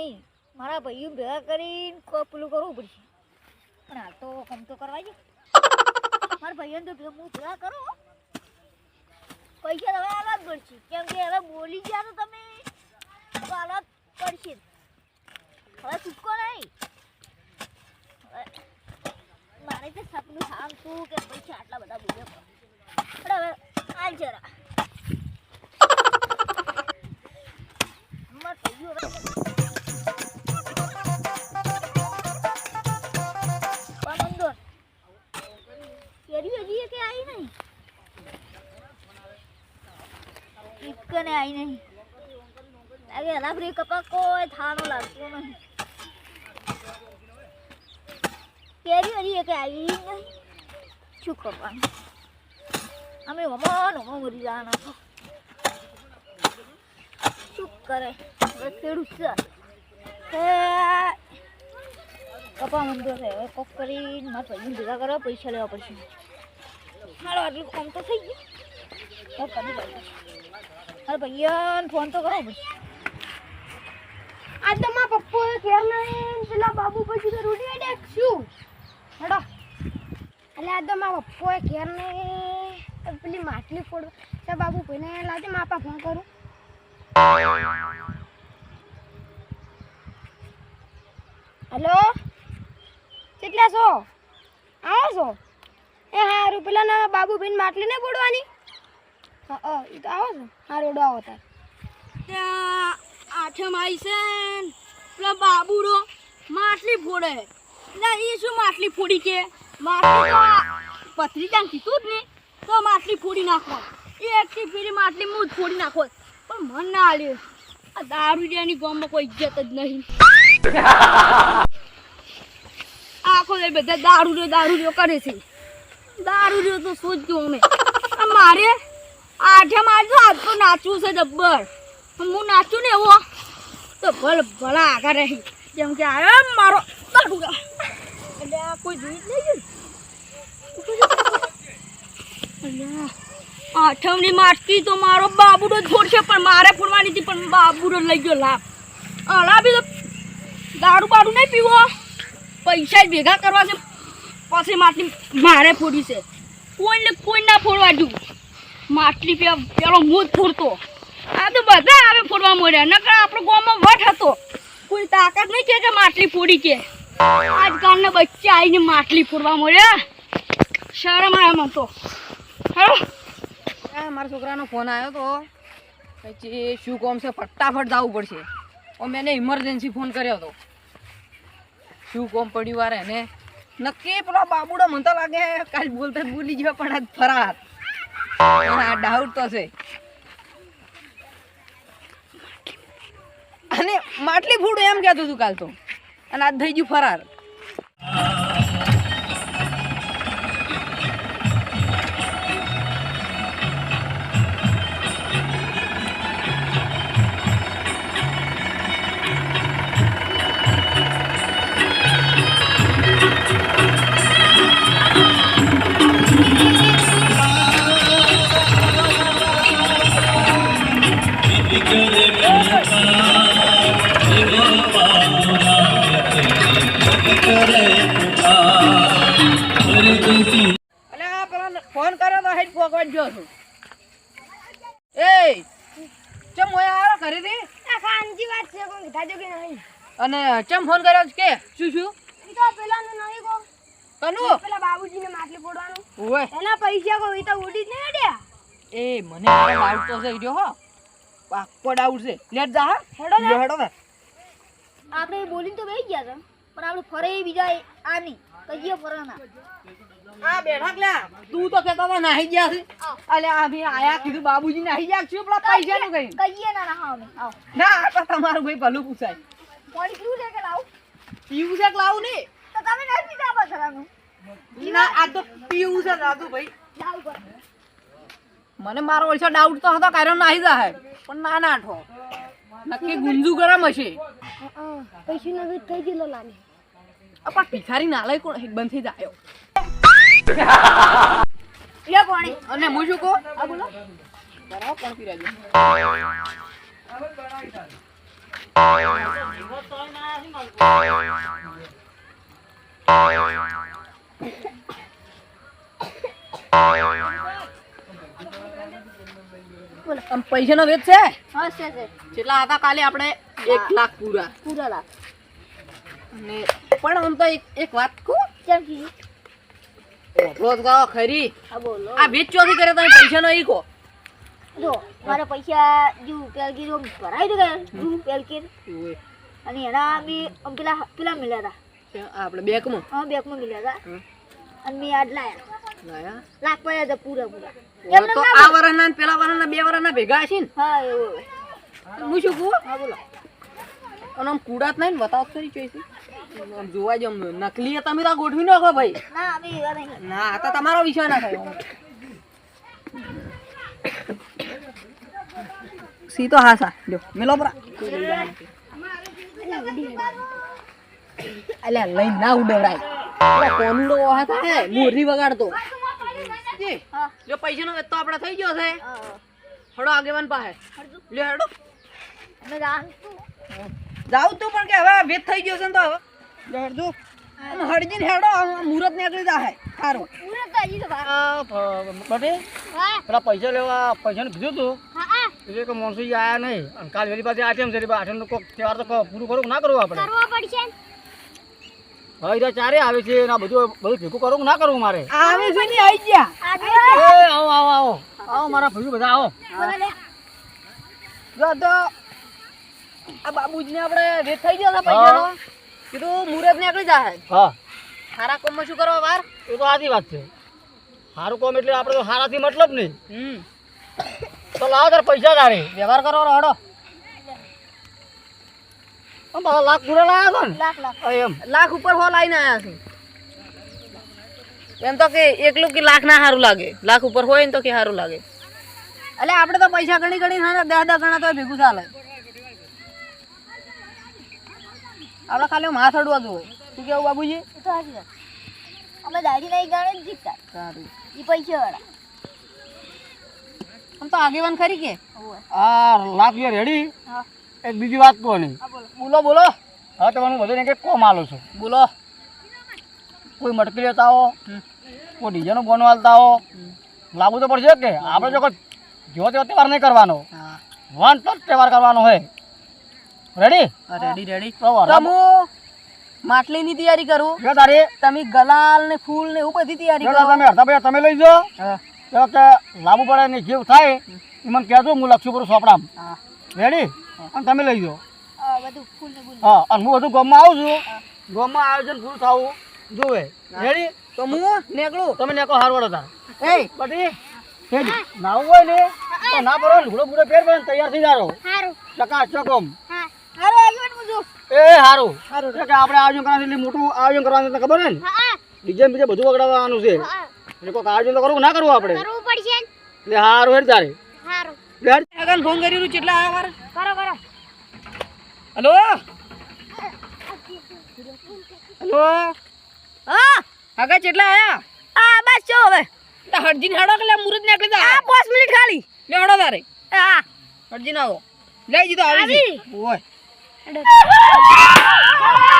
નહીં. મારા ભાઈઓ ભેગા કરીને પેલું કરવું પડશે. પણ હાલ તો કમ તો કરવા જો. મારા ભાઈઓને તો હું ભેગા કરો પૈસા હવે અલગ પડશે. કેમ કે હવે બોલી ગયા તો તમે. તો અલગ પડશે. હવે છૂટકો નહીં. મારે તો સપનું થામ તું કે પૈસા આટલા બધા બોલ્યો પણ હવે હાલ જરા. ઇકને આવી નહીં. લાગે એના ફ્રી કપા કોઈ થાનો લાગતો નહીં. કેરી હજી એક આવી નહીં. શું કરવાનું? અમે હમણાં હમણાં મરી જવાના છો. શું કરે? ખેડૂત છે. કપા મંદો છે. હવે કોક કરીને મારા ભાઈને ભેગા કરવા પૈસા લેવા પડશે. મારો આટલું કામ તો થઈ ગયું. મારા ભાઈને ફોન તો કરો આજ તો મારા પપ્પા ઘેર નહીં પેલા બાબુ પછી તો રૂડી આડે શું? હેડો. એટલે આ તો મારા પપ્પા ઘેર નહીં પેલી માટલી ફોડ ચા બાબુ ભાઈને લાવજે માપા ફોન કરું. હેલો? કેટલા છો? આવો છો? એ હા પેલા બાબુ ભાઈ માટલી નહીં ફોડવાની? એ આઠમ આવી છે. પેલા બાબુડો માટલી ફોડે. એટલે એ શું માટલી ફોડી કે? માટલી તો આ કીધું જ તો માટલી ફોડી નાખો. એ એકથી ફેરી માટલી ફોડી નાખો. પણ મન ના આલ્યું આ દારૂડિયાની ગામમાં કોઈ ઇજ્જત જ નહીં. આખો દે બધા દારૂડિયો દારૂડિયો કરે છે. દારૂડિયો તો શું જ અમે મારે આઠે મારજો આજ તો નાચવું છે જબ્બર. હું નાચું ને એવો. તો ભલ ભલા આગળ રહી. જેમ કે આવ્યો મારો દારૂડા એટલે આ કોઈ જોઈ જ નહીં ગયું આઠમની માટકી તો મારો બાબુડો ફોડશે, પણ મારે ફોડવાની હતી, પણ બાબુડો લઈ ગયો લાભ. અલા બી તો દારૂ બારૂ નહીં પીવો? પૈસા ભેગા કરવા છે. પછી માટી મારે ફોડી છે. કોઈને કોઈ ના ફોડવા દઉં. માટલી પે પેલો મૂજ ફૂરતો. આ તો બધા આવે ફૂરવા મળ્યા નકર આપણો ગામમાં વટ હતો. કોઈ તાકાત નહીં કે માટલી ફૂડી કે. આજકાલના બચ્ચા આવીને માટલી ફૂરવા મળ્યા શરમ આવે મને તો. હલો? મારા છોકરાનો ફોન આવ્યો તો. પછી શું કોમ છે? ફટાફટ જવું પડશે. ઓ મેં ઇમરજન્સી ફોન કર્યો હતો શું કોમ પડ્યું વાર એને? નક્કી પેલો બાબુડો મને તો લાગે કાલ બોલતા ભૂલી ગયો પણ આજ ફરાર. આ ડાઉટ તો છે. અને માટલી ફૂડ એમ કહેતું તું કાલ તો. અને આજ થઈ ગયું ફરાર. એ ચમ આરો ઘરે રે આ ખાનજી વાત છે કોઈ કીધા જો કે નહીં. અને ચમ ફોન કર્યો છે કે? શું શું? ઈ તો પેલાનું નહીં કો કનુ? પેલા બાબુજીને માટલી ફોડવાનું. ઓય એના પૈસા કો ઈ તો ઉડી જ નહીં અડ્યા. એ મને ડાઉટ તો છે ઈડ્યો હો. પાક્કો ડાઉટ છે. લેટ જા હા. હેડો ને. હેડો ને આપણે બોલીને તો બેહી ગયા હતા પણ આપણે ફરે બીજા આની કહીએ ફરવાના આ બેઠા લ્યા તું તો કહેતો હતો નાહી ગયા છે. અલે આયા કીધું બાબુજી નાહી ગયા છે પેલા પૈસા નું કઈ? કહીએ ના ના અમે ના તો તમારું ભાઈ ભલું પૂછાય. પાણી પીવું છે કે લાવું? પીવું છે કે લાવું ને તો તમે નથી પીતા બસરાનું ના આ તો પીવું છે દાદુ ભાઈ. મને મારો ઓછો ડાઉટ તો હતો કારણ નાહી જાય પણ ના નાઠો નક્કી ગુંજુ ગરમ હશે. પૈસા નો થઈ ગયેલો લાગે. પણ ભિખારી ના લઈ કોણ? બંધ થઈ જાય. લે પાણી. અને હું શું કહું? હા બોલો. બરાબર પણ પીરાજો આમ પૈસાનો વેચ છે? કેટલા હતા કાલે આપણે એક લાખ પૂરા. પૂરા લાખ. અને પણ આમ તો એક એક વાત કહું? કેમ કીધું તો કહો ખરી? આ બોલો. આ વેચ ચોથી કરે તમે પૈસાનો ઈ કહો જો મારા પૈસા જો પેલકી જો ભરાઈ દે પેલકી અને એના બી આમ પેલા પેલા મળ્યા હતા આપણે બેંકમાં? હા બેંકમાં મળ્યા હતા અને મેં આજ લાયા. લાખ પડ્યા હતા પૂરા પૂરા. તો આ ને પેલા વરસના બે વરસના ભેગા ને? હા એવું હું શું કહું? હા બોલો. અને આમ કુડાત નહીં ને બતાવો ચોઈસી? આમ જોવા જ નકલી તમે તો ગોઠવી નાખો ભાઈ. ના અમે એવા નહીં. ના આ તો તમારો વિષય ના થાય. સી તો હા સા જો મેલો પરા. અલે લઈ ના ઉડવડાય કોનડો કોનુડો વાહ મોરી વગાડતો. જો પૈસાનો નો તો આપણે થઈ ગયો છે. હા હડો આગેવાન પાસે. લ્યો હેડો. જાણતું તું પણ કે હવે વેત થઈ ગયો છે ને તો હવે. હેડજો આમ હળજીને હેડો મુહૂર્ત નીકળી જાય સારું. પૂરા તો હજી તો. બટે પેલા પૈસા લેવા પૈસાનું કીધું તું? હા હા. એટલે કે માણસો આયા નહીં. અને કાલ વેલી પાસે આઠમ છે આઠમ કોક તહેવાર તો પૂરું કરવું ના કરવું આપણે? કરવો પડશે. ને. હવે ચારે આવે છે અને બધું બધું ભેગું કરવું ના કરવું મારે? આવે છે ને આવી ગયા. આવો આવો આવો. આવો મારા ભાઈઓ બધા આવો. જો તો આ બાબુજીને આપણે વેચ થઈ ગયો પૈસાનો. કીધું મુરત નીકળી જાય હા. સારા કોમમાં શું કરવા વાર? એ તો આજી વાત છે. સારું કોમ એટલે આપણે તો સારાથી મતલબ નહીં. હમ. તો લાવો તાર પૈસા તારે. વ્યવહાર કરો હડો. લાખ પૂરા લાયા છો ને? લાખ લાખ. એમ. લાખ ઉપર હો લાઈને આવ્યા છું. એમ તો કે એકલું કે લાખ ના સારું લાગે. લાખ ઉપર હોય ને તો કે સારું લાગે. એટલે આપણે તો પૈસા ગણી ગણી હા દસ દસ ગણા તો ભેગું ચાલે. આપણે ખાલી માથ અડવા જોઈએ શું કેવું બાબુજી? એ તો વાત. અમે દાઢી નહીં ગાણે જ જીતતા. સારું. એ પૈસા વાળા આમ તો આગેવાન ખરી કે? આ લાખ યાર રેડી એક બીજી વાત કહો નહીં બોલો. બોલો હા હવે તમારું બધું કે કોમ આલો છું. બોલો. કોઈ મટકી લેતા આવો કોઈ ડીજેનો બોનો વાલતા આવો. લાગુ તો પડશે કે. આપણે જો કોઈ જેવો તેવો તહેવાર નહીં કરવાનો. હા. વન પ્લસ તહેવાર કરવાનો હોય. રેડી રેડી રેડી તો માટલી ની તૈયારી કરું. જો તારે તમે ગલાલ ને ફૂલ ને એવું બધી તૈયારી કરો. તમે અડધા પૈસા તમે લઈ જો તો કે લાવવું પડે ને જીવ થાય એ મને કહેજો હું લખશું કરું સોપડામ રેડી અને તમે લઈ જાઓ. આ બધું ફૂલ ને ગુલ હા અને હું બધું ગામમાં આવું છું. ગામમાં આયોજન પૂરું થવું જોવે. રેડી તો હું નીકળું? તમે ને કહો હારવાડો તાર. એ બધી નાવું હોય ને ના પડો ઘોડો બુડો ફેર પડે તૈયાર થઈ જારો હારું. ચકા ચકોમ હા આગળ એ હારું. હારું કે આપણે આયોજન કરવાનું છે એટલે મોટું આયોજન કરવાનું તને ખબર ને? હા ડીજે બીજે બધું વગડાવવાનું છે. એટલે કોઈક આયોજન તો કરવું ના કરવું આપણે? કરવું પડશે એટલે હારું હેડ તારે. હારું. હેડ. આગળ ફોન કરી રહ્યું કેટલા આવ્યા મારે? કરો કરો. હલો? હલો? હા આગળ કેટલા આયા? આ બસ જો હવે. તો હરજીને હેડો કે લે મુરત નીકળી જાય આ પાંચ મિનિટ ખાલી. લે હેડો તારે. હા. હરજીને આવો. લઈ જીધો આવી ઓય. ada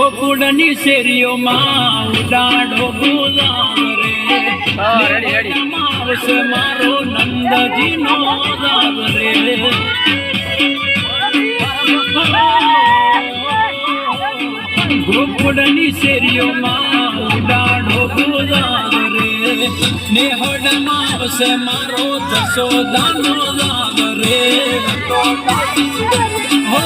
ગોકુળની શેરીઓમાં ઉડાડો ગુલાબ હા, રે. આવશે મારો નંદજીનો રાગ રે. ગોકુળની શેરીઓમાં ઉડાડો ગુલાબ રે. ને હોડમાં આવશે મારો જશોદાનો રાગ રે. હો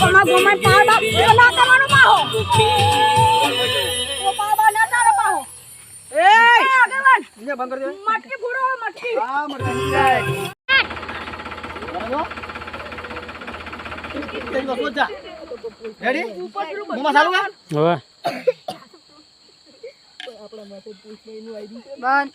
તમારા ગોમાં તાર બાપ ના કરવાનો પાહો. તો પાબા ના તારો પાહો. એ! આગેવાન. ને બંધ કરી દે. મટકી ફોડો મટકી. હા મટકી જાય. રેડી મોમાં ચાલુ હવે. બંધ.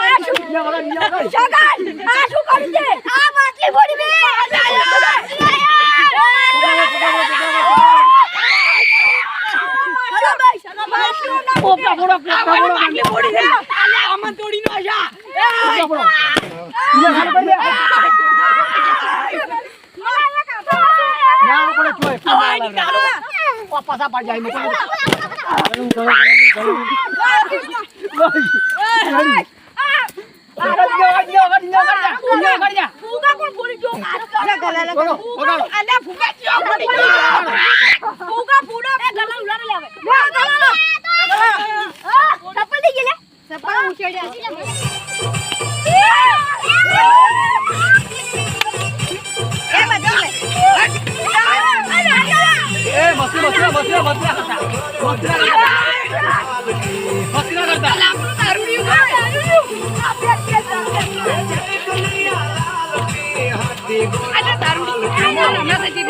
બીજા વાળા બીજા વાળા જગન આ શું કર્યું છે આ માટલી ફોડી મે પોપટા ફોડો પોપટા ફોડો માટલી ફોડી છે આમાં તોડી નો આશા પોપટા ફોડો બીજા ચાલુ કરી દે ના પડે ચોય ઓ પાછા પાડ જો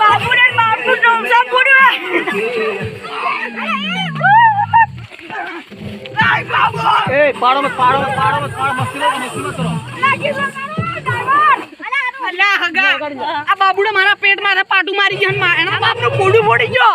બાબુ એ પાડો. મત પાડો. મત પાડો મત પાડો મસ્તી લો મસ્તી મત કરો આ બાબુડે મારા પેટ મારા પાટું મારી ગયો એના બાપનું મોઢું ફોડી ગયો.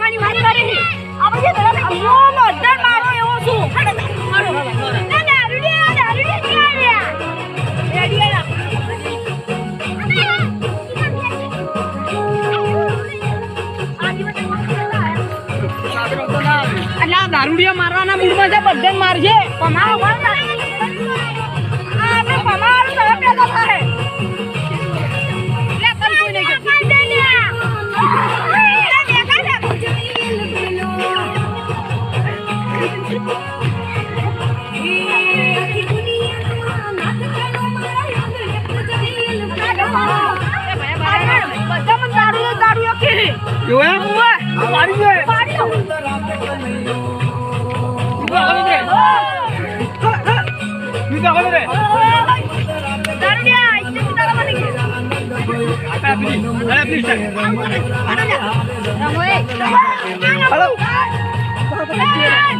મારી કરી છે દારૂડિયા મારવાના મૂડમાં છે બધા મારજે. પણ ના બધા મને દારૂ દારૂ કે એવું એમ મારી દે પાડ્યો તું તો હવે રે દારૂડિયા ઇજ્જત તારા મને કે આપણે પ્લીઝ અરે પ્લીઝ હલો દારૂડિયા